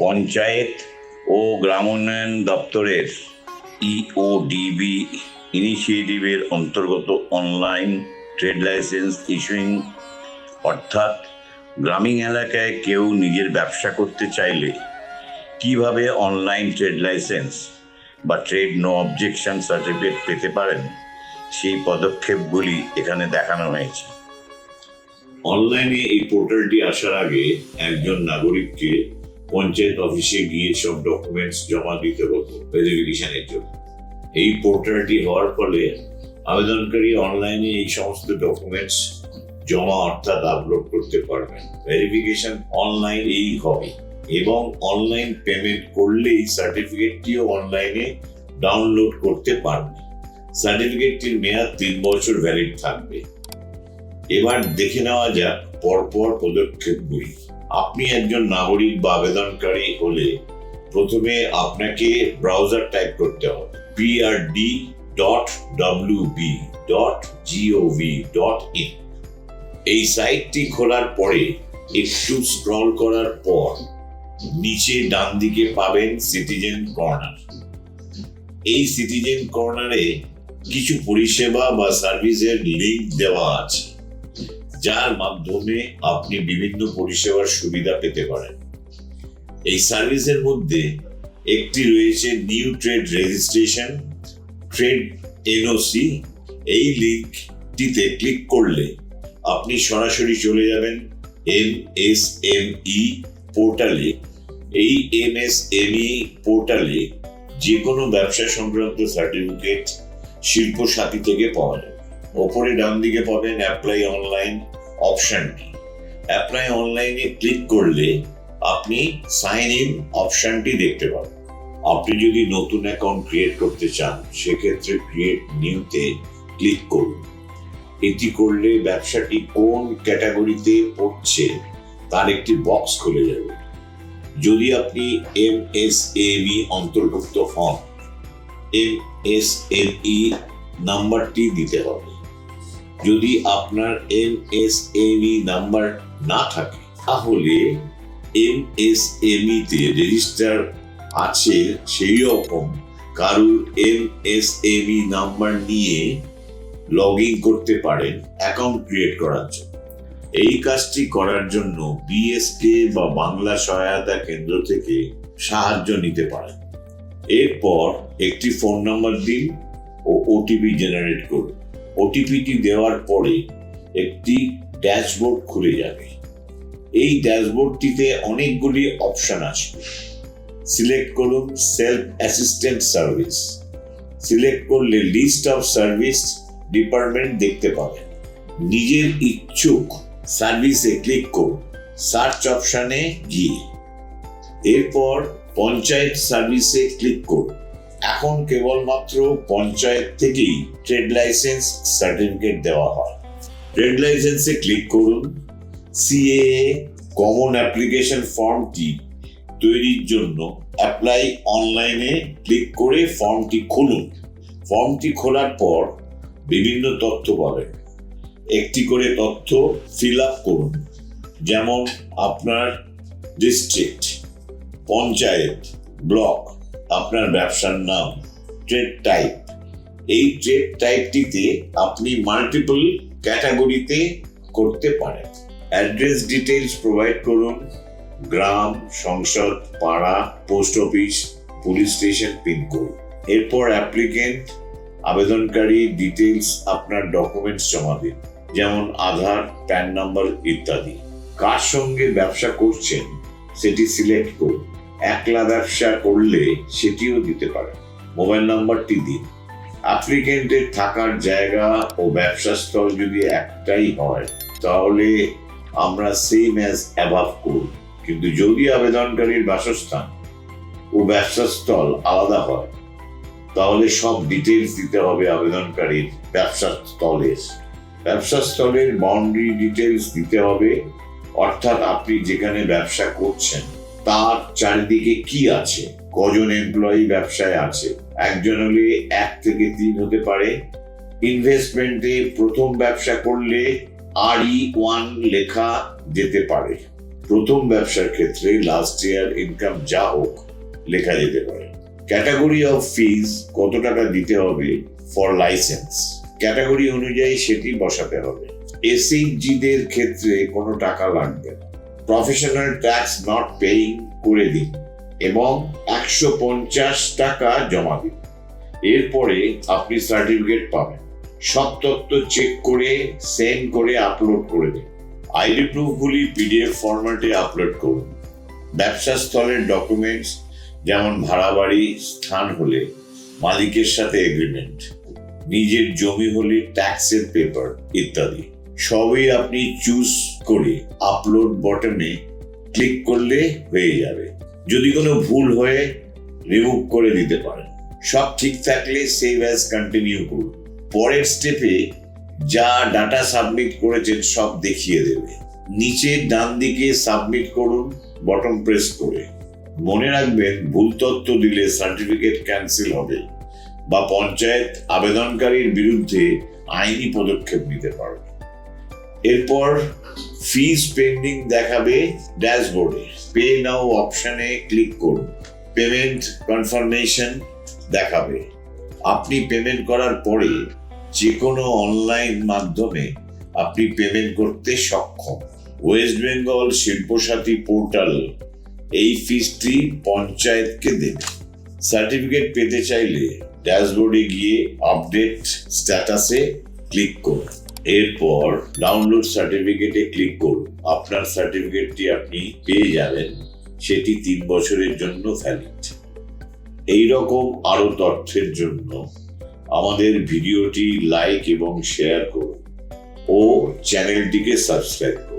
পঞ্চায়েত ও গ্রাম উন্নয়ন দপ্তরের E ইওডিবি ইনিশিয়েটিভের অন্তর্গত অনলাইন ট্রেড লাইসেন্স ইস্যুইং অর্থাৎ গ্রামীণ এলাকায় কেউ নিজের ব্যবসা করতে চাইলে কীভাবে অনলাইন ট্রেড লাইসেন্স বা ট্রেড নো অবজেকশন সার্টিফিকেট পেতে পারেন, সেই পদক্ষেপগুলি এখানে দেখানো হয়েছে। অনলাইনে এই পোর্টালটি আসার আগে একজন নাগরিককে পঞ্চায়েত অফিসে গিয়ে সব ডকুমেন্টস জমা দিতে হতো ভেরিফিকেশনের জন্য। এই পোর্টালটি হওয়ার ফলে আবেদনকারী অনলাইনে এই সমস্ত ডকুমেন্টস জমা অর্থাৎ আপলোড করতে পারবেন। ভেরিফিকেশন অনলাইন এই হবে এবং অনলাইন পেমেন্ট করলেই সার্টিফিকেটটিও অনলাইনে ডাউনলোড করতে পারবে। সার্টিফিকেটটির মেয়াদ তিন বছর ভ্যালিড থাকবে। এবার দেখে নেওয়া যাক পরপর পদক্ষেপগুলি। আপনি একজন নাগরিক বা আবেদনকারী হলে প্রথমে আপনাকে ব্রাউজার টাইপ করতে হবে। PRD dot B dot GOV dot in এই সাইটটি খোলার পরে একটু স্ক্রল করার পর নিচে ডান দিকে পাবেন সিটিজেন কর্নার এই সিটিজেন কর্নারে কিছু পরিষেবা বা সার্ভিসের লিঙ্ক দেওয়া আছে। যার মাধ্যমে আপনি বিভিন্ন পরিষেবার সুবিধা পেতে পারেন। এই সার্ভিসের মধ্যে একটি রয়েছে new trade registration, trade NOC. এই লিঙ্কটিতে ক্লিক করলে আপনি সরাসরি চলে যাবেন এম এস এম ই পোর্টালে। এই এম এস এম ই পোর্টালে যে কোনো ব্যবসা সংক্রান্ত সার্টিফিকেট শিল্প সাথী থেকে পাওয়া যাবে ওপরে ডান দিকে পাবেন অ্যাপ্লাই অনলাইন অপশনটি অ্যাপ্লাই অনলাইনে ক্লিক করলে আপনি সাইন ইন অপশনটি দেখতে পাবেন। আপনি যদি নতুন অ্যাকাউন্ট ক্রিয়েট করতে চান, সেক্ষেত্রে ক্রিয়েট নিউতে ক্লিক করুন। এটি করলে ব্যবসাটি কোন ক্যাটাগরিতে পড়ছে তার একটি বক্স খুলে যাবে। যদি আপনি এম এস এমই অন্তর্ভুক্ত হন এম এস এম ই নাম্বারটি দিতে হবে। যদি আপনার M S M E number না থাকে, তাহলে এম এস এম তে রেজিস্টার আছে সেই রকম কারুর M S M E number নিয়ে লগ ইন করতে পারেন অ্যাকাউন্ট ক্রিয়েট করার জন্য। এই কাজটি করার জন্য বিএসকে বা বাংলা সহায়তা কেন্দ্র থেকে সাহায্য নিতে পারেন। এরপর একটি ফোন নাম্বার দিন ও ওটিপি জেনারেট করুন। ওটিপিটি দেওয়ার পরে একটি ড্যাশবোর্ড খুলে যাবে। এই ড্যাশবোর্ডটিতে অনেকগুলি অপশন আসবে সিলেক্ট করুন সেলফ অ্যাসিস্ট্যান্ট সার্ভিস। সিলেক্ট করলে লিস্ট অফ সার্ভিস ডিপার্টমেন্ট দেখতে পাবেন। নিজের ইচ্ছুক সার্ভিসে ক্লিক করুন সার্চ অপশানে গিয়ে। এরপর পঞ্চায়েত সার্ভিসে ক্লিক করুন। এখন কেবলমাত্র পঞ্চায়েত থেকেই ট্রেড লাইসেন্স সার্টিফিকেট দেওয়া হয়। ট্রেড লাইসেন্সে ক্লিক করুন সিএএ কমন অ্যাপ্লিকেশন ফর্মটি তৈরির জন্য অ্যাপ্লাই অনলাইনে ক্লিক করে ফর্মটি খুলুন। ফর্মটি খোলার পর বিভিন্ন তথ্য পাবেন। একটি করে তথ্য ফিল আপ করুন, যেমন আপনার ডিস্ট্রিক্ট পঞ্চায়েত ব্লক আপনার ব্যবসার নাম ট্রেড টাইপ এই ট্রেড টাইপটিতে আপনি মাল্টিপল ক্যাটাগরিতে করতে পারেন। অ্যাড্রেস ডিটেলস প্রোভাইড করুন। গ্রাম, সংসদ, পাড়া post office police station pincode এরপর অ্যাপ্লিকেন্ট আবেদনকারী ডিটেলস আপনার ডকুমেন্টস জমা দিন। যেমন আধার প্যান নাম্বার ইত্যাদি। কার সঙ্গে ব্যবসা করছেন, সেটি সিলেক্ট করুন। একলা ব্যবসা করলে সেটিও দিতে পারেন মোবাইল নাম্বারটি দিন। অ্যাপ্লিকেন্টের থাকার জায়গা ও ব্যবসা স্থল যদি একটাই হয়, তাহলে আমরা সেম অ্যাজ অ্যাভাব করব। কিন্তু যদি আবেদনকারীর বাসস্থান ও ব্যবসা স্থল আলাদা হয়, তাহলে সব ডিটেলস দিতে হবে আবেদনকারীর ব্যবসা স্থলের। ব্যবসা স্থলের বাউন্ডারি ডিটেলস দিতে হবে। অর্থাৎ আপনি যেখানে ব্যবসা করছেন তার চারিদিকে কি আছে? কজন এমপ্লয়ি ব্যবসায় আছে? একজন হলে এক থেকে তিন হতে পারে। ইনভেস্টমেন্টে প্রথম ব্যবসা করলে আর ই ওয়ান লেখা যেতে পারে। প্রথম ব্যবসার ক্ষেত্রে লাস্ট ইয়ার ইনকাম যা হোক লেখা যেতে পারে। ক্যাটাগরি অফ ফিজ কত টাকা দিতে হবে ফর লাইসেন্স ক্যাটাগরি অনুযায়ী সেটি বসাতে হবে। এসএইচজিদের ক্ষেত্রে কোনো টাকা লাগবে না। প্রফেশনাল ট্যাক্স নট পেইং করে দিন এবং একশো পঞ্চাশ টাকা জমা দিন। এরপরে আপনি সার্টিফিকেট পাবেন। সব তথ্য চেক করে সেন্ড করে আপলোড করে দিন। আইডি প্রুফগুলি পিডিএফ ফরম্যাটে আপলোড করুন। ব্যবসা স্থলের ডকুমেন্টস যেমন ভাড়া বাড়ি, স্থান হলে, মালিকের সাথে এগ্রিমেন্ট নিজের জমি হলে ট্যাক্সের পেপার ইত্যাদি। সবই আপনি চুজ করে আপলোড বটনে ক্লিক করলে হয়ে যাবে। যদি কোনো ভুল হয়ে রিমুভ করে দিতে পারেন। সব ঠিক থাকলে সেভ অ্যাজ কন্টিনিউ করুন। পরের স্টেপে যা ডাটা সাবমিট করেছেন সব দেখিয়ে দেবে। নিচে ডান দিকে সাবমিট করুন বটন প্রেস করে। মনে রাখবেন, ভুল তথ্য দিলে সার্টিফিকেট ক্যান্সেল হবে বা পঞ্চায়েত আবেদনকারীর বিরুদ্ধে আইনি পদক্ষেপ নিতে পারবে। এরপর ফিজ পেন্ডিং দেখাবে ড্যাশবোর্ডে পে নাও অপশনে ক্লিক করুন। পেমেন্ট কনফার্মেশন দেখাবে। আপনি পেমেন্ট করার পরে যে কোনো অনলাইন মাধ্যমে আপনি পেমেন্ট করতে সক্ষম। ওয়েস্ট বেঙ্গল শিল্পসাথী পোর্টাল এই ফিসটি পঞ্চায়েতকে দেবে। সার্টিফিকেট পেতে চাইলে ড্যাশবোর্ডে গিয়ে আপডেট স্ট্যাটাসে ক্লিক করুন। এরপর ডাউনলোড সার্টিফিকেটে ক্লিক করুন। আপনার সার্টিফিকেটটি আপনি পেয়ে যাবেন, সেটি তিন বছরের জন্য ভ্যালিড এই রকম আরও তথ্যের জন্য আমাদের ভিডিওটি লাইক এবং শেয়ার করুন ও চ্যানেলটিকে সাবস্ক্রাইব